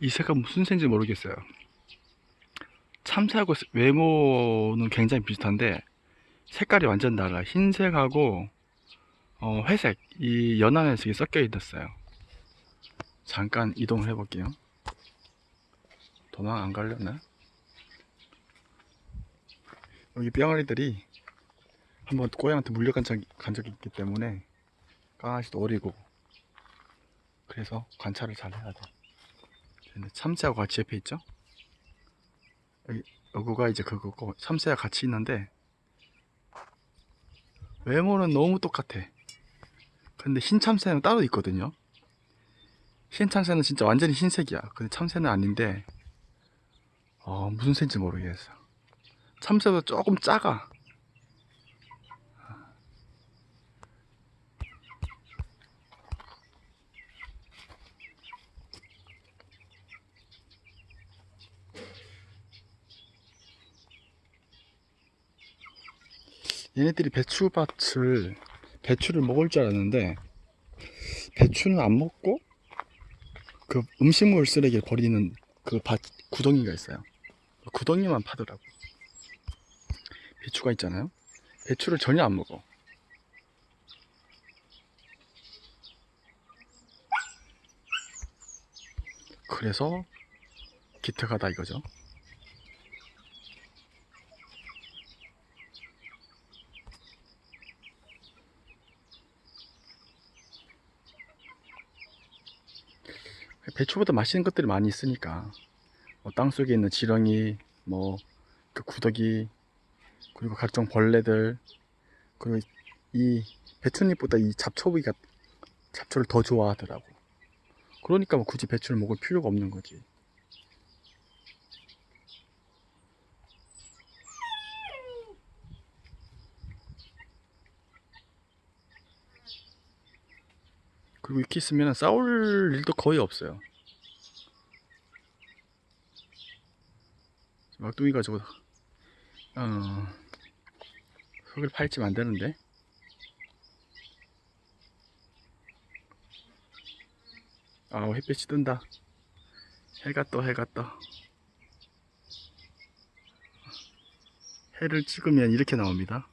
이 색깔 무슨 새인지 모르겠어요. 참새하고 스- 외모는 굉장히 비슷한데 색깔이 완전 달라. 흰색하고 어, 회색 이 연한 회색이 섞여 있었어요. 잠깐 이동을 해볼게요. 도망 안 가려나? 여기 뿅아리들이 한번 고양한테 물려간 적, 간 적이 있기 때문에 강아지도 어리고 그래서 관찰을 잘 해야 돼. 참새하고 같이 옆에 있죠? 여기 여기가 이제 그거고 참새와 같이 있는데 외모는 너무 똑같아. 근데 흰 참새는 따로 있거든요. 흰 참새는 진짜 완전히 흰색이야. 근데 참새는 아닌데 어, 무슨 새인지 모르겠어. 참새보다 조금 작아. 얘네들이 배추밭을 배추를 먹을 줄 알았는데 배추는 안 먹고 그 음식물 쓰레기를 버리는 그 밭 구덩이가 있어요. 그 구덩이만 파더라고. 배추가 있잖아요. 배추를 전혀 안 먹어. 그래서 기특하다 이거죠. 배추보다 맛있는 것들이 많이 있으니까. 뭐 땅속에 있는 지렁이 뭐 그 구더기 그리고 각종 벌레들 그리고 이 배추잎보다 이 잡초비가 잡초를 더 좋아하더라고. 그러니까 뭐 굳이 배추를 먹을 필요가 없는 거지. 그리고 이렇게 있으면 싸울 일도 거의 없어요 막둥이가 저거 어 속을 안 되는데? 아 햇빛이 뜬다. 해가 떠 해가 떠. 해를 찍으면 이렇게 나옵니다.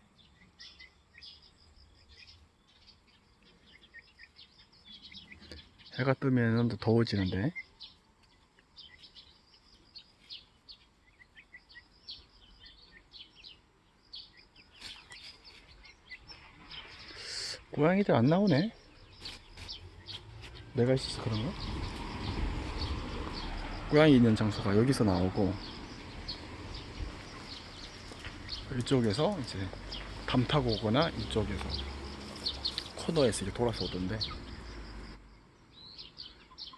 해가 뜨면 더 더워지는데 고양이들 안 나오네. 내가 있어서 그런가? 고양이 있는 장소가 여기서 나오고 이쪽에서 이제 담 타고 오거나 이쪽에서 코너에서 이렇게 돌아서 오던데.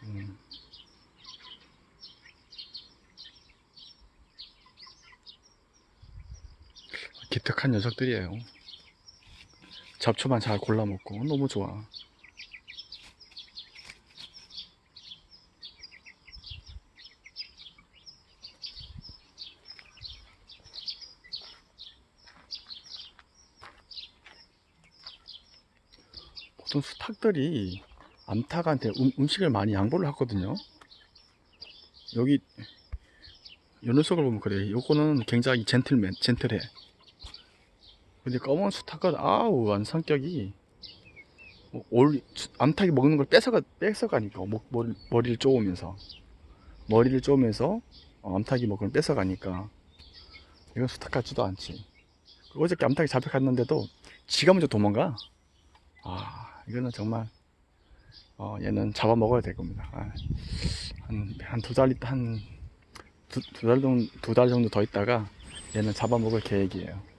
음. 기특한 녀석들이에요. 잡초만 잘 골라 먹고 너무 좋아. 보통 수탉들이 암탉한테 음, 음식을 많이 양보를 하거든요. 여기 요 녀석을 보면 그래. 요거는 굉장히 젠틀맨, 젠틀해. 근데 검은 수탉은 아우 안 성격이 뭐올 암탉이 먹는 걸 뺏어가 뺏어가니까 목, 머리, 머리를 쪼으면서 머리를 쪼으면서 어, 암탉이 먹는 걸 뺏어가니까 이건 수탉 같지도 않지. 어저께 암탉이 잡혀갔는데도 지가 먼저 도망가. 아 이거는 정말 어, 얘는 잡아 먹어야 될 겁니다. 아, 한한 두달 한두달 정도 두 달 정도 더 있다가 얘는 잡아 먹을 계획이에요.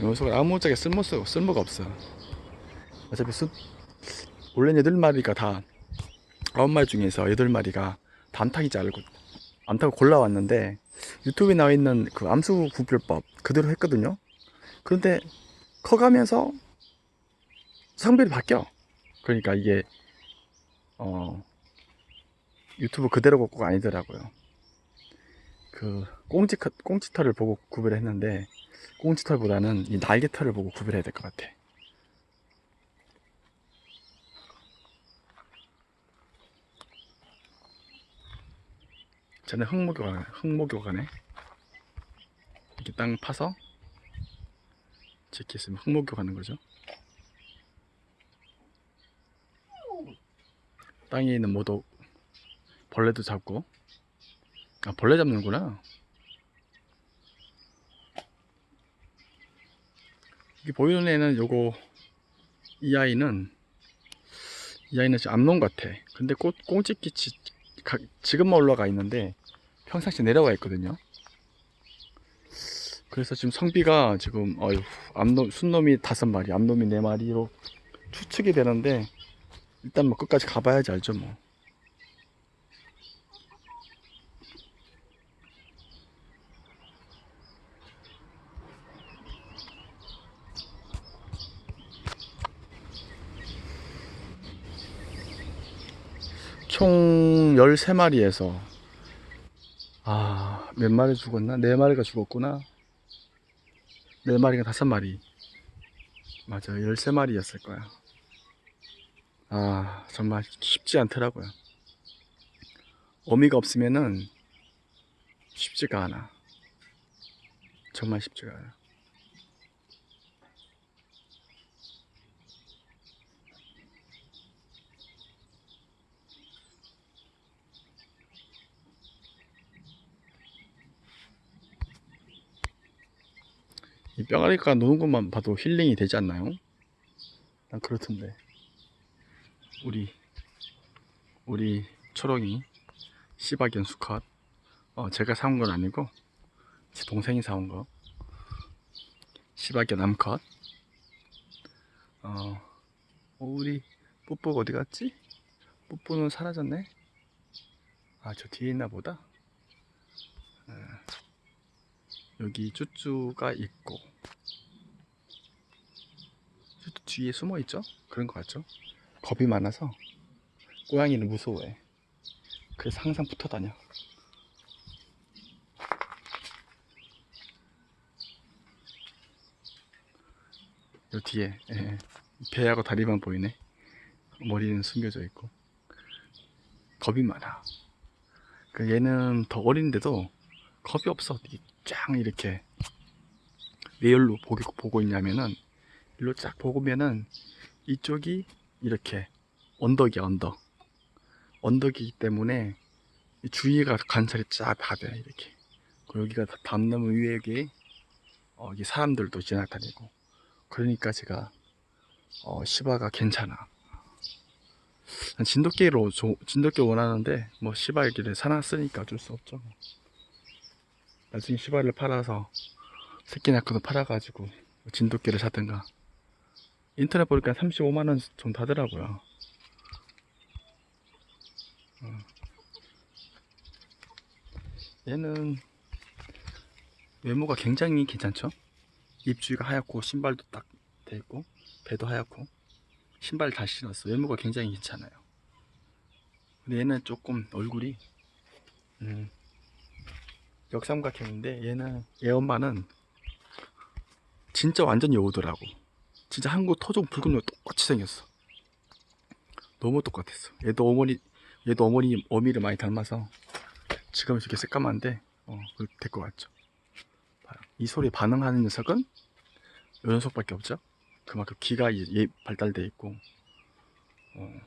이 녀석은 아무짝에 쓸모 쓸모가 없어. 어차피 수, 원래 여덟 마리가 다 아홉 마리 중에서 여덟 마리가 다 암탉이지 알고 암탉을 골라왔는데 유튜브에 나와 있는 그 암수 구별법 그대로 했거든요. 그런데 커가면서 성별이 바뀌어. 그러니까 이게 어 유튜브 그대로 곡고가 아니더라고요. 그 꽁지 꽁지털을 보고 구별했는데 꽁지털보다는 이 날개털을 보고 구별해야 될 것 같아. 쟤는 흙목욕 가네. 흙목욕 가네. 이렇게 땅 파서 이렇게 있으면 흙목욕 하는 거죠. 땅에 있는 모도 벌레도 잡고 아 벌레 잡는구나. 여기 보이는 애는 요거 이 아이는 이 아이는 지금 암놈 같아. 근데 꽃 가- 지금만 올라가 있는데 평상시 내려가 있거든요. 그래서 지금 성비가 지금 어휴 암놈 순놈이 다섯 마리, 암놈이 네 마리로 추측이 되는데 일단 뭐 끝까지 가봐야지 알죠 뭐. 총 13마리에서 아, 몇 마리 죽었나? 네 마리가 죽었구나. 네 마리가 다섯 마리. 맞아, 13마리였을 거야. 아, 정말 쉽지 않더라고요. 어미가 없으면은 쉽지가 않아. 정말 쉽지가 않아. 이 뼈가리가 노는 것만 봐도 힐링이 되지 않나요? 난 그렇던데. 우리 우리 초롱이 시바견 수컷. 어 제가 사온 건 아니고 제 동생이 사온 거. 시바견 암컷. 어 우리 뽀뽀가 어디 갔지? 뽀뽀는 사라졌네. 아 저 뒤에 있나 보다. 어, 여기 쭈쭈가 있고 쭈쭈 뒤에 숨어 있죠? 그런 것 같죠? 겁이 많아서 고양이를 무서워해. 그래서 항상 붙어 다녀. 요 뒤에 예, 배하고 다리만 보이네. 머리는 숨겨져 있고 겁이 많아. 그 얘는 더 어린데도 겁이 없어. 쫙 이렇게 왜 일로 보고, 보고 있냐면은 일로 쫙 보면은 이쪽이 이렇게 언덕이야 언덕. 언덕이기 때문에 이 주위가 관찰이 쫙 받아 이렇게. 그리고 여기가 너무 위에 여기 어, 이 사람들도 지나다니고. 그러니까 제가 어, 시바가 괜찮아. 난 진돗개로 조- 진돗개 원하는데 뭐 시바 얘기를 사놨으니까 어쩔 수 없죠 뭐. 나중에 시바를 팔아서 새끼 낳고도 팔아가지고 진돗개를 사든가. 인터넷 보니까 35만원 정도 하더라고요. 어. 얘는 외모가 굉장히 괜찮죠? 입주위가 하얗고 신발도 딱 돼 있고 배도 하얗고 신발 다 신었어. 외모가 굉장히 괜찮아요. 근데 얘는 조금 얼굴이 음, 역삼각형인데 얘는 얘 엄마는 진짜 완전 여우더라고. 진짜 한국 토종 붉은 여 똑같이 생겼어. 너무 똑같았어. 얘도 어머니 얘도 어머니 어미를 많이 닮아서 지금 이렇게 새까만데 어 될 것 같죠. 이 소리에 반응하는 녀석은 요 녀석밖에 없죠. 그만큼 귀가 예, 예- 발달돼 있고 어.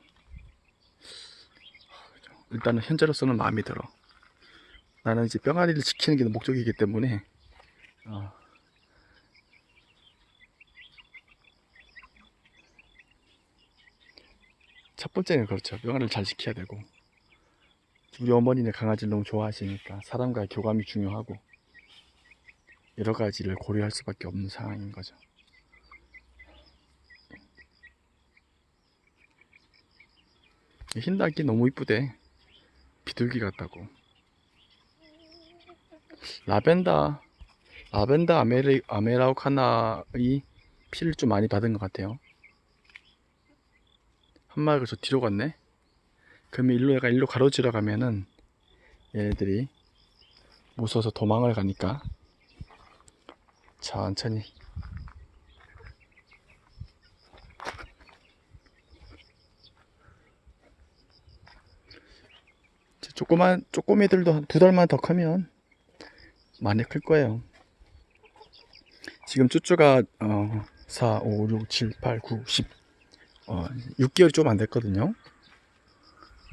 일단은 현재로서는 마음에 들어 나는 이제 뿅아리를 지키는 게 목적이기 때문에 어, 첫 번째는 그렇죠. 뿅아리를 잘 지켜야 되고 우리 어머니는 강아지를 너무 좋아하시니까 사람과의 교감이 중요하고 여러 가지를 고려할 수밖에 없는 상황인 거죠. 흰 닭이 너무 이쁘대. 비둘기 같다고. 라벤더, 라벤더 아메리, 아메라우카나의 피를 좀 많이 받은 것 같아요. 한 마리가 저 뒤로 갔네? 그러면 일로 얘가 일로 가로지러 가면은 얘네들이 무서워서 도망을 가니까 천천히 조그만 조그매들도 한두 달만 더 크면 많이 클 거예요. 지금 쭈쭈가 어, 4, 5, 6, 7, 8, 9, 10 어, 6개월이 좀 안 됐거든요.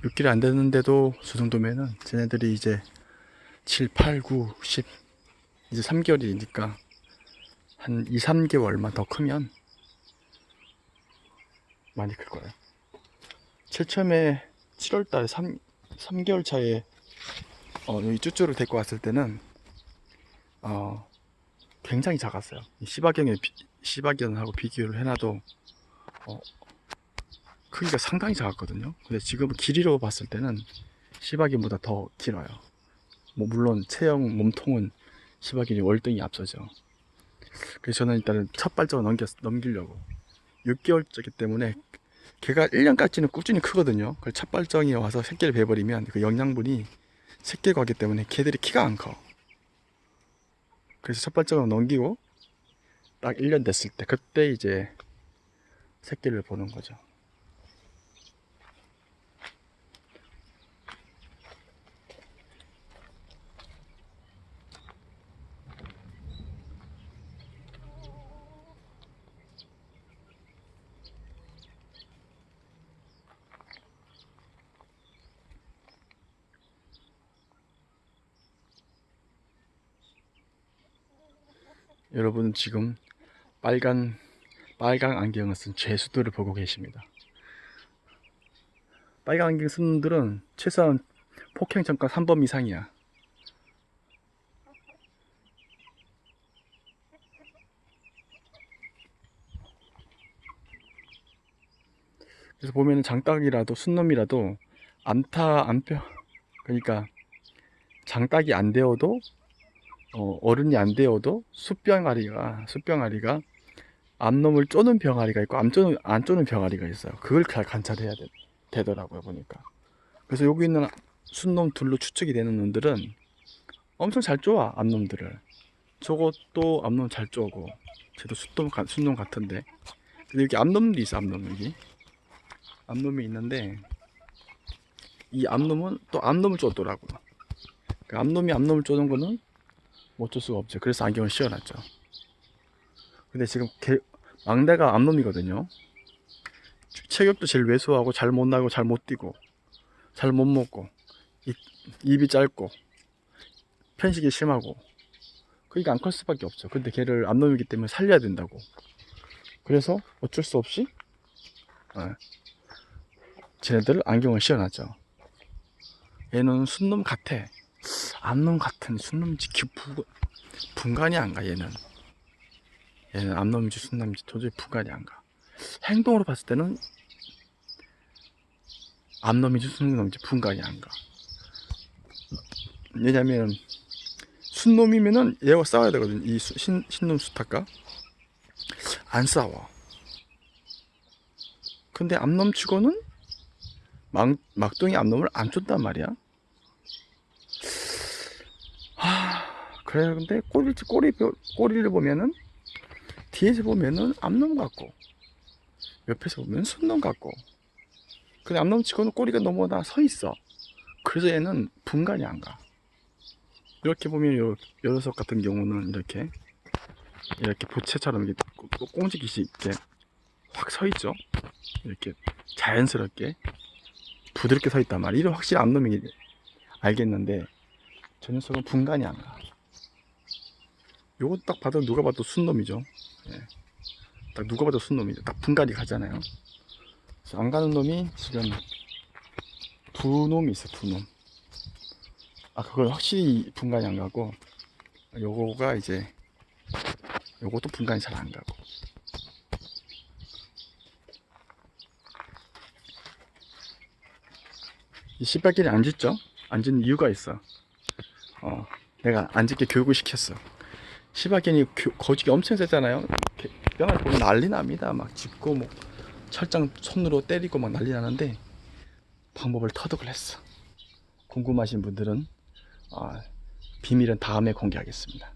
6개월이 안 됐는데도 저 정도면은 쟤네들이 이제 7, 8, 9, 10 이제 3개월이니까 한 2, 3개월만 더 크면 많이 클 거예요. 제일 처음에 7월 달에 3, 3개월 차에 어, 여기 쭈쭈를 데리고 왔을 때는 어, 굉장히 작았어요. 비, 시바견하고 비교를 해놔도 어, 크기가 상당히 작았거든요. 근데 지금 길이로 봤을 때는 시바견보다 더 길어요. 뭐 물론 체형 몸통은 시바견이 월등히 앞서죠. 그래서 저는 일단은 첫 발짝을 넘겼, 넘기려고 6개월째기 때문에 걔가 1년까지는 꾸준히 크거든요. 그 첫 발정이 와서 새끼를 베버리면 그 영양분이 새끼에 가기 때문에 걔들이 키가 안 커. 그래서 첫 발정을 넘기고 딱 1년 됐을 때 그때 이제 새끼를 보는 거죠. 여러분은 지금 빨간 빨간 안경을 쓴 죄수들을 보고 계십니다. 빨간 안경 쓴 분들은 최소한 폭행 전과 3번 이상이야. 그래서 보면은 장딱이라도 순놈이라도 안타 안뼈 그러니까 장딱이 안 되어도 어, 어른이 안 되어도 숫병아리가 숫병아리가 암놈을 쪼는 병아리가 있고 안 쪼는 안 쪼는 병아리가 있어요. 그걸 잘 관찰해야 되, 더라고요 보니까. 그래서 여기 있는 순놈 둘로 추측이 되는 놈들은 엄청 잘 쪼아 암놈들을. 저것도 암놈 잘 쪼고 쟤도 가- 순놈 같은데. 근데 여기 암놈도 있어 암놈 여기. 암놈이 있는데 이 암놈은 또 암놈을 쪼더라고요. 그 암놈이 암놈을 쪼는 거는 뭐 어쩔 수가 없죠. 그래서 안경을 씌워놨죠. 근데 지금 개, 막내가 암놈이거든요. 체격도 제일 왜소하고 잘 못 나고 잘 못 뛰고 잘 못 먹고 입, 입이 짧고 편식이 심하고 그러니까 안 클 수밖에 없죠. 근데 걔를 암놈이기 때문에 살려야 된다고. 그래서 어쩔 수 없이 어, 쟤네들 안경을 씌워놨죠. 얘는 순놈 같아. 암놈 같은 순놈인지 기- 부, 분간이 안 가 얘는. 얘는 암놈인지 순놈인지 도저히 분간이 안 가. 행동으로 봤을 때는 암놈인지 순놈인지 분간이 안 가. 왜냐면 순놈이면은 얘와 싸워야 되거든 이 수- 신, 신놈 수탉과 안 싸워. 근데 암놈 치고는 막, 막둥이 암놈을 안 쫓단 말이야 그래 근데 꼬리 꼬리 꼬리를 보면은 뒤에서 보면은 암놈 같고 옆에서 보면 순놈 같고. 근데 암놈 치고는 꼬리가 너무나 서 있어. 그래서 얘는 분간이 안 가. 이렇게 보면 요, 요 녀석 같은 경우는 이렇게 이렇게 보채처럼 이렇게 꼬- 꽁지깃이 이렇게 확 서 있죠. 이렇게 자연스럽게 부드럽게 서 있단 말이야 이런 확실히 암놈이 알겠는데 저 녀석은 분간이 안 가. 요거 딱 봐도 누가 봐도 순놈이죠. 예. 딱 누가 봐도 순놈이죠. 딱 분간이 가잖아요. 안 가는 놈이 지금 두 놈이 있어, 두 놈. 아, 그걸 확실히 분간이 안 가고, 요거가 이제, 요것도 분간이 잘 안 가고. 이 씨발끼리 안 짖는 이유가 있어. 어, 내가 안 짖게 교육을 시켰어. 시바견이 거짓이 엄청 세잖아요. 뼈를 보면 난리 납니다. 막 짚고 뭐 철장 손으로 때리고 막 난리 나는데 방법을 터득을 했어. 궁금하신 분들은 아, 비밀은 다음에 공개하겠습니다.